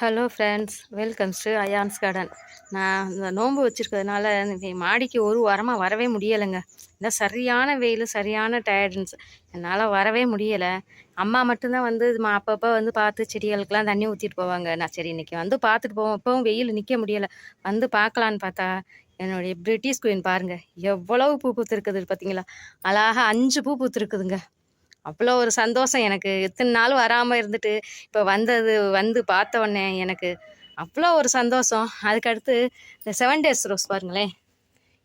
Hello friends welcome to Ayaan's garden நான் இந்த நோன்பு வச்சுருக்கிறதுனால மாடிக்கு ஒரு வாரமாக வரவே முடியலைங்க. இல்லை சரியான வெயில் சரியான டயர்டன்ஸ் என்னால் வரவே முடியலை. அம்மா மட்டும்தான் வந்து மா அப்பப்போ வந்து பார்த்து செடிகளுக்கெல்லாம் தண்ணி ஊற்றிட்டு போவாங்க. நான் சரி இன்றைக்கி வந்து பார்த்துட்டு போவோம். இப்போவும் வெயில் நிற்க முடியலை. வந்து பார்க்கலான்னு பார்த்தா என்னுடைய பிரிட்டிஷ் குயின் பாருங்கள் எவ்வளவு பூ பூத்துருக்குது பார்த்தீங்களா அழகாக அஞ்சு பூ பூத்துருக்குதுங்க. அவ்வளோ ஒரு சந்தோஷம். எனக்கு இத்தனை நாள் வராமல் இருந்துட்டு இப்போ வந்தது வந்து பார்த்த உடனே எனக்கு அவ்வளோ ஒரு சந்தோஷம். அதுக்கடுத்து இந்த செவன் டேஸ் ரோஸ் பாருங்களேன்.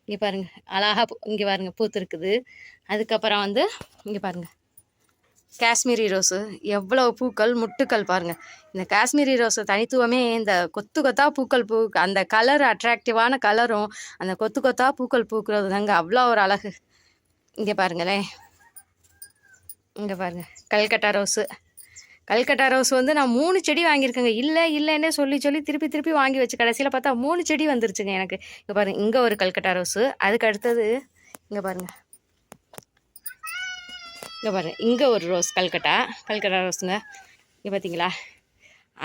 இங்கே பாருங்கள் அழகாக இங்கே பாருங்கள் பூத்துருக்குது. அதுக்கப்புறம் வந்து இங்கே பாருங்கள் காஷ்மீரி ரோஸு எவ்வளோ பூக்கள் முட்டுக்கள் பாருங்கள் இந்த காஷ்மீரி ரோஸு தனித்துவமே இந்த கொத்து கொத்தா பூக்கள் பூ அந்த கலர் அட்ராக்டிவான கலரும் அந்த கொத்து கொத்தா பூக்கள் பூக்கிறது தாங்க அவ்வளோ ஒரு அழகு. இங்கே பாருங்களேன். இங்கே பாருங்கள் கல்கட்டா ரோஸு. கல்கட்டா ரோஸ் வந்து நான் மூணு செடி வாங்கியிருக்கேங்க. இல்லை இல்லைன்னே சொல்லி சொல்லி திருப்பி திருப்பி வாங்கி வச்சு கடைசியில் பார்த்தா மூணு செடி வந்துருச்சுங்க எனக்கு. இங்கே பாருங்கள் இங்கே ஒரு கல்கட்டா ரோஸு அதுக்கு அடுத்தது இங்கே பாருங்கள் இங்கே பாருங்கள் இங்கே ஒரு ரோஸ் கல்கட்டா கல்கட்டா ரோஸுங்க. இங்கே பார்த்தீங்களா?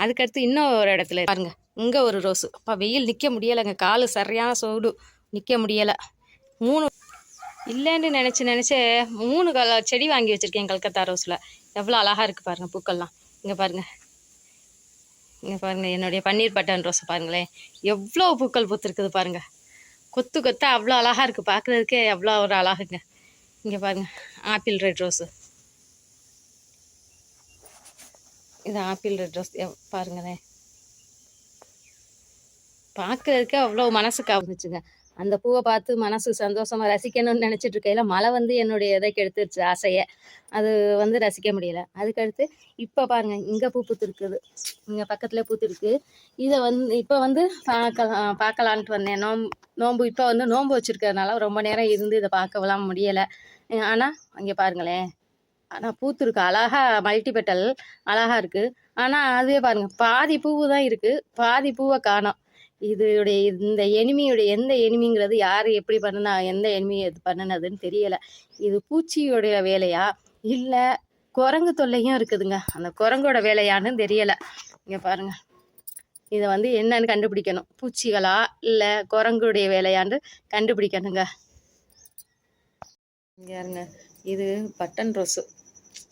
அதுக்கடுத்து இன்னும் ஒரு இடத்துல பாருங்கள் இங்கே ஒரு ரோஸு. அப்போ வெயில் நிற்க முடியலைங்க காலு சரியான சோடு நிற்க முடியலை. மூணு இல்லைன்னு நினச்சி நினச்சி மூணு கலர் செடி வாங்கி வச்சுருக்கேன் கல்கத்தா ரோஸில். எவ்வளோ அழகாக இருக்குது பாருங்கள் பூக்கள்லாம். இங்கே பாருங்கள் இங்கே பாருங்கள் என்னுடைய பன்னீர் பட்டன் ரோஸை பாருங்களேன். எவ்வளோ பூக்கள் பூத்துருக்குது பாருங்கள் கொத்து கொத்தா அவ்வளோ அழகாக இருக்குது பார்க்குறதுக்கே எவ்வளோ ஒரு அழகுங்க. இங்கே பாருங்கள் ஆப்பிள் ரெட் ரோஸு. இது ஆப்பிள் ரெட் ரோஸ். பாருங்களேன். பார்க்குறதுக்கே அவ்வளோ மனசுக்கு காமிச்சுங்க அந்த பூவை பார்த்து மனசு சந்தோஷமா ரசிக்கணும்னு நினச்சிட்டு இருக்கையில மழை வந்து என்னுடைய இதை கெடுத்துருச்சு ஆசையை. அது வந்து ரசிக்க முடியல. அதுக்கடுத்து இப்போ பாருங்க இங்கே பூ பூத்துருக்குது. இங்கே பக்கத்தில் பூத்துருக்கு. இதை வந்து இப்போ வந்து பார்க்கலாம் பார்க்கலான்ட்டு வந்தேன். நோம் நோம்பு இப்போ வந்து நோம்பு வச்சிருக்கறதுனால ரொம்ப நேரம் இருந்து இதை பார்க்கலாம் முடியலை. ஆனால் அங்கே பாருங்களேன். ஆனால் பூத்துருக்கு. அழகா மல்டிபெட்டல் அழகா இருக்கு. ஆனால் அதுவே பாருங்க பாதி பூவு தான் இருக்கு. பாதி பூவை காணோம். இதோடைய இந்த எனிமியுடைய எந்த எனிமிங்கிறது யார் எப்படி பண்ணுனா எந்த எனிமி இது பண்ணுனதுன்னு தெரியல. இது பூச்சியோடைய வேலையா? இல்லை குரங்கு தொல்லையும் இருக்குதுங்க. அந்த குரங்கோட வேலையான்னு தெரியல. இங்கே பாருங்க. இதை வந்து என்னன்னு கண்டுபிடிக்கணும். பூச்சிகளா? இல்லை குரங்குடைய வேலையான்னு கண்டுபிடிக்கணுங்க. இங்க இது பட்டன் ரோஸு.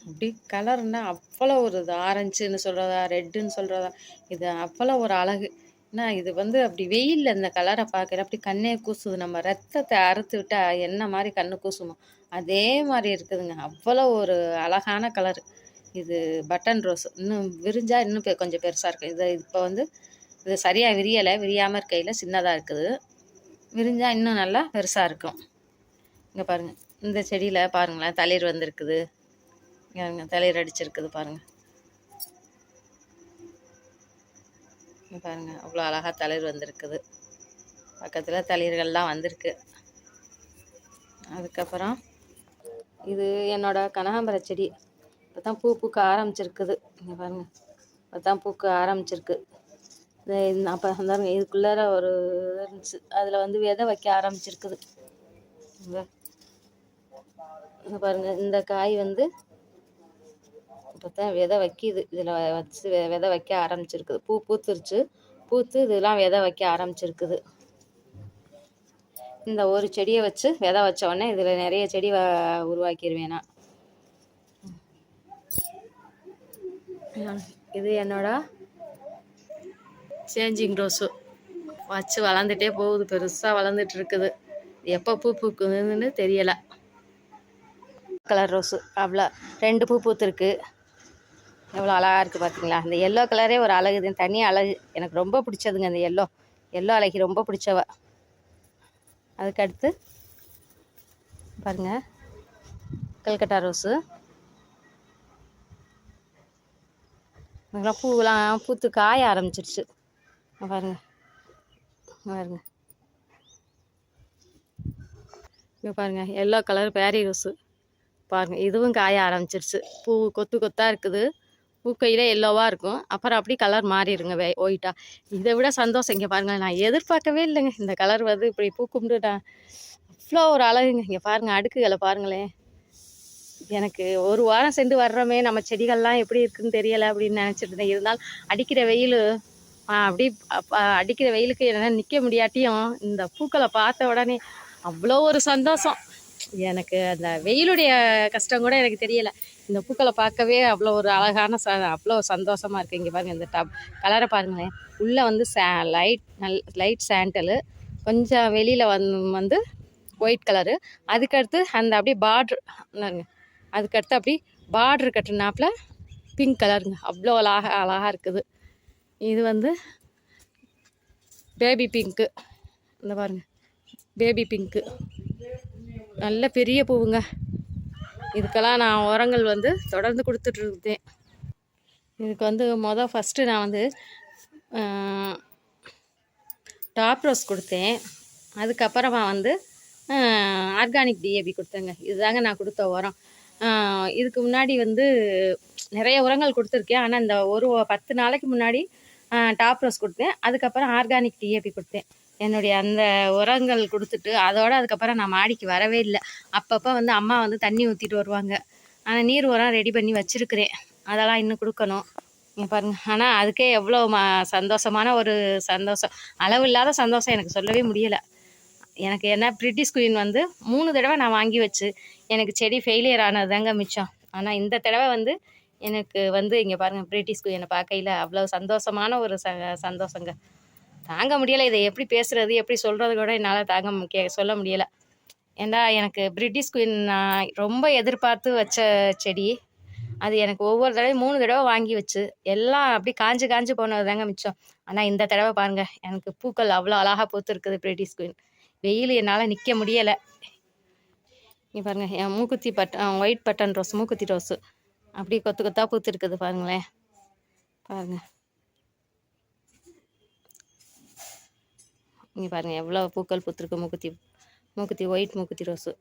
அப்படி கலர்னா அவ்வளோ ஒரு இது ஆரஞ்சுன்னு சொல்கிறதா ரெட்டுன்னு சொல்கிறதா இது அவ்வளோ ஒரு அழகு. என்ன இது வந்து அப்படி வெயிலில் இந்த கலரை பார்க்குற அப்படி கண்ணே கூசுது. நம்ம ரத்தத்தை அறுத்து விட்டா என்ன மாதிரி கண்ணு கூசுமோ அதே மாதிரி இருக்குதுங்க. அவ்வளோ ஒரு அழகான கலரு. இது பட்டன் ரோஸ். இன்னும் விரிஞ்சால் இன்னும் கொஞ்சம் பெருசாக இருக்குது இது இப்போ வந்து இது சரியாக விரியலை. விரியாமல் இருக்கையில் சின்னதாக இருக்குது. விரிஞ்சால் இன்னும் நல்லா பெருசாக இருக்கும். இங்கே பாருங்கள் இந்த செடியில் பாருங்களேன் தளிர் வந்திருக்குது. இங்க தளிர் அடிச்சிருக்குது பாருங்கள் பாருங்கள் பாருங்க அவ்வளோ அழகாக தளிர் வந்திருக்குது. பக்கத்தில் தளிர்கள்லாம் வந்திருக்கு. அதுக்கப்புறம் இது என்னோடய கனகாம்பர செடி. இப்போ தான் பூ பூக்க ஆரம்பிச்சிருக்குது. இங்கே பாருங்கள் இப்போ தான் பூக்க ஆரம்பிச்சிருக்கு. இது அப்போ பாருங்க இதுக்குள்ளார ஒரு இருந்துச்சு. அதில் வந்து விதை வைக்க ஆரம்பிச்சிருக்குது. இங்கே பாருங்கள் இந்த காய் வந்து இப்போ தான் விதை வைக்கிது இதில் வச்சு விதை வைக்க ஆரம்பிச்சிருக்குது. பூ பூத்துருச்சு. பூத்து இதெல்லாம் விதை வைக்க ஆரம்பிச்சிருக்குது. இந்த ஒரு செடியை வச்சு விதை வச்ச உடனே இதில் நிறைய செடி வ உருவாக்கிடுவேன் நான். இது என்னோட சேஞ்சிங் ரோஸு வச்சு வளர்ந்துட்டே போகுது. பெருசாக வளர்ந்துட்டு இருக்குது எப்போ பூ பூக்குதுன்னு தெரியலை. கலர் ரோஸு அவ்வளோ. ரெண்டு பூ பூத்துருக்கு. எவ்வளோ அழகாக இருக்குது பார்த்தீங்களா இந்த எல்லோ கலரே ஒரு அழகு இது தனி அழகு. எனக்கு ரொம்ப பிடிச்சதுங்க இந்த எல்லோ எல்லோ அழகி ரொம்ப பிடிச்சவ. அதுக்கடுத்து பாருங்க. கல்கட்டா ரோஸு. இதெல்லாம் பூவெலாம் பூத்து காய ஆரம்பிச்சிருச்சு. பாருங்க. பாருங்க. இங்கே பாருங்க. எல்லோ கலர் பேரி ரோஸு. பாருங்கள் இதுவும் காய ஆரம்பிச்சிருச்சு. பூ கொத்து கொத்தாக இருக்குது. பூக்கையில் எல்லோவாக இருக்கும். அப்புறம் அப்படி கலர் மாறிடுங்க வே ஒயிட்டா இதை விட சந்தோஷம். இங்கே பாருங்கள் நான் எதிர்பார்க்கவே இல்லைங்க. இந்த கலர் வந்து இப்படி பூக்கும்னு நான் அவ்வளோ ஒரு அழகுங்க. இங்கே பாருங்கள் அடுக்குகளை பாருங்களேன். எனக்கு ஒரு வாரம் சென்று வர்றோமே நம்ம செடிகள்லாம் எப்படி இருக்குன்னு தெரியலை அப்படின்னு நினச்சிட்டு இருந்தேன். இருந்தாலும் அடிக்கிற வெயில் அப்படி அடிக்கிற வெயிலுக்கு என்னால் நிற்க முடியாட்டியும் இந்த பூக்களை பார்த்த உடனே அவ்வளோ ஒரு சந்தோஷம். எனக்கு அந்த வெயிலுடைய கஷ்டம் கூட எனக்கு தெரியலை. இந்த பூக்களை பார்க்கவே அவ்வளோ ஒரு அழகான ச அவ்வளோ சந்தோஷமாக இருக்குது இங்கே பாருங்கள் இந்த டப் கலரை பாருங்களேன். உள்ளே வந்து சே லைட் நல் லைட் சாண்டலு கொஞ்சம் வெளியில் வந் வந்து ஒயிட் கலரு. அதுக்கடுத்து அந்த அப்படியே பார்ட்ரு அதுக்கடுத்து அப்படி பார்ட்ரு கட்டுனாப்புல பிங்க் கலருங்க. அவ்வளோ அழகா அழகாக இருக்குது. இது வந்து பேபி பிங்க்கு இந்த பாருங்கள் பேபி பிங்க்கு நல்ல பெரிய பூவுங்க. இதுக்கெல்லாம் நான் உரங்கள் வந்து தொடர்ந்து கொடுத்துட்ருந்தேன் இதுக்கு வந்து மொதல் ஃபஸ்ட்டு நான் வந்து டாப் ரோஸ் கொடுத்தேன். அதுக்கப்புறமா வந்து ஆர்கானிக் டிஏபி கொடுத்தேங்க. இதுதாங்க நான் கொடுத்த உரம். இதுக்கு முன்னாடி வந்து நிறைய உரங்கள் கொடுத்துருக்கேன். ஆனால் இந்த ஒரு பத்து நாளைக்கு முன்னாடி டாப் ரோஸ் கொடுத்தேன். அதுக்கப்புறம் ஆர்கானிக் டிஏபி கொடுத்தேன். என்னுடைய அந்த உரங்கள் கொடுத்துட்டு அதோடு அதுக்கப்புறம் நான் மாடிக்கு வரவே இல்லை. அப்பப்போ வந்து அம்மா வந்து தண்ணி ஊற்றிட்டு வருவாங்க. ஆனால் நீர் உரம் ரெடி பண்ணி வச்சுருக்கிறேன். அதெல்லாம் இன்னும் கொடுக்கணும். இங்கே பாருங்க. ஆனால் அதுக்கே எவ்வளோ ம சந்தோஷமான ஒரு சந்தோஷம். அளவு இல்லாத சந்தோஷம் எனக்கு சொல்லவே முடியலை. எனக்கு என்ன பிரிட்டிஷ் குயின் வந்து மூணு தடவை நான் வாங்கி வச்சு எனக்கு செடி ஃபெயிலியர் ஆனது தாங்க மிச்சம். ஆனால் இந்த தடவை வந்து எனக்கு வந்து இங்கே பாருங்கள் பிரிட்டிஷ் குயினை பார்க்கையில் அவ்வளோ சந்தோஷமான ஒரு ச சந்தோஷங்க. தாங்க முடியலை. இதை எப்படி பேசுறது எப்படி சொல்கிறது கூட என்னால் தாங்க கே சொல்ல முடியலை. ஏன்னா எனக்கு பிரிட்டிஷ் குயின் நான் ரொம்ப எதிர்பார்த்து வச்ச செடி. அது எனக்கு ஒவ்வொரு தடவையும் மூணு தடவை வாங்கி வச்சு எல்லாம் அப்படி காஞ்சு காஞ்சு போனது தாங்க மிச்சம். ஆனால் இந்த தடவை பாருங்க எனக்கு பூக்கள் அவ்வளோ அழகாக பூத்து இருக்குது பிரிட்டிஷ் குயின். வெயில் என்னால் நிற்க முடியலை. நீ பாருங்க என் மூக்குத்தி பட்டன் ஒயிட் பட்டன் ரோஸ் மூக்குத்தி ரோஸு. அப்படி கொத்து கொத்தா பூத்து இருக்குது பாருங்களேன். பாருங்கள் இங்கே பாருங்கள் எவ்வளோ பூக்கள் பூத்துருக்கு. மூக்குத்தி மூக்குத்தி ஒயிட் மூக்குத்தி ரோஸு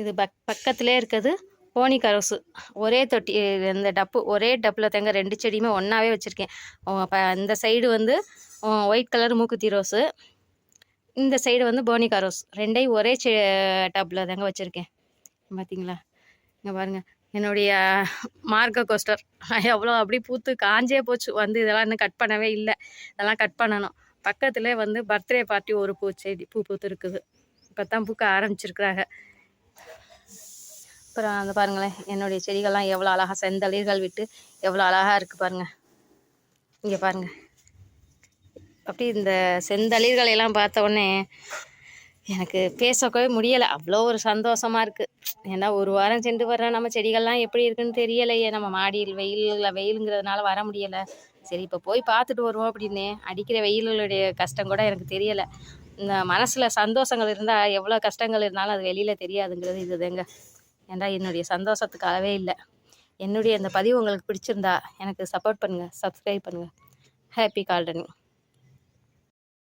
இது பக் பக்கத்திலே இருக்கிறது போனி ரோஸு ஒரே தொட்டி இந்த டப்பு ஒரே டப்பில் தேங்க ரெண்டு செடியுமே ஒன்றாவே வச்சுருக்கேன். இப்போ இந்த சைடு வந்து ஒயிட் கலர் மூக்குத்தி ரோஸு இந்த சைடு வந்து போனிகா ரோஸ் ரெண்டையும் ஒரே செ டப்பில் தாங்க வச்சுருக்கேன். பார்த்தீங்களா இங்கே பாருங்கள் என்னுடைய மார்க்க கோஸ்டர் எவ்வளோ அப்படி பூத்து காஞ்சே போச்சு. வந்து இதெல்லாம் இன்னும் கட் பண்ணவே இல்லை. இதெல்லாம் கட் பண்ணணும். பக்கத்தில் வந்து பர்த்டே பார்ட்டி ஒரு பூ செடி பூ பூத்து இருக்குது இப்போ தான் பூக்க ஆரம்பிச்சிருக்கிறாங்க. அப்புறம் அந்த பாருங்களேன் என்னுடைய செடிகள்லாம் எவ்வளோ அழகாக செந்தளிர்கள் விட்டு எவ்வளோ அழகாக இருக்குது பாருங்கள் இங்கே பாருங்கள் அப்படி இந்த செந்தளிர்களை எல்லாம் பார்த்த உடனே எனக்கு பேசக்கவே முடியலை. அவ்வளோ ஒரு சந்தோஷமாக இருக்குது ஏன்னா ஒரு வாரம் சென்று வர்ற நம்ம செடிகள்லாம் எப்படி இருக்குன்னு தெரியலையே. நம்ம மாடியில் வெயில் வெயிலுங்கிறதுனால வர முடியலை. சரி இப்போ போய் பார்த்துட்டு வருவோம் அப்படின்னே அடிக்கிற வெயிலுடைய கஷ்டம் கூட எனக்கு தெரியலை. இந்த மனசில் சந்தோஷங்கள் இருந்தால் எவ்வளோ கஷ்டங்கள் இருந்தாலும் அது வெளியில் தெரியாதுங்கிறது இதுதாங்க. ஏன்டா என்னுடைய சந்தோஷத்துக்கு அளவே இல்லை. என்னுடைய இந்த பதிவு உங்களுக்கு பிடிச்சிருந்தா எனக்கு சப்போர்ட் பண்ணுங்கள் சப்ஸ்கிரைப் பண்ணுங்கள் ஹாப்பி கார்டனிங்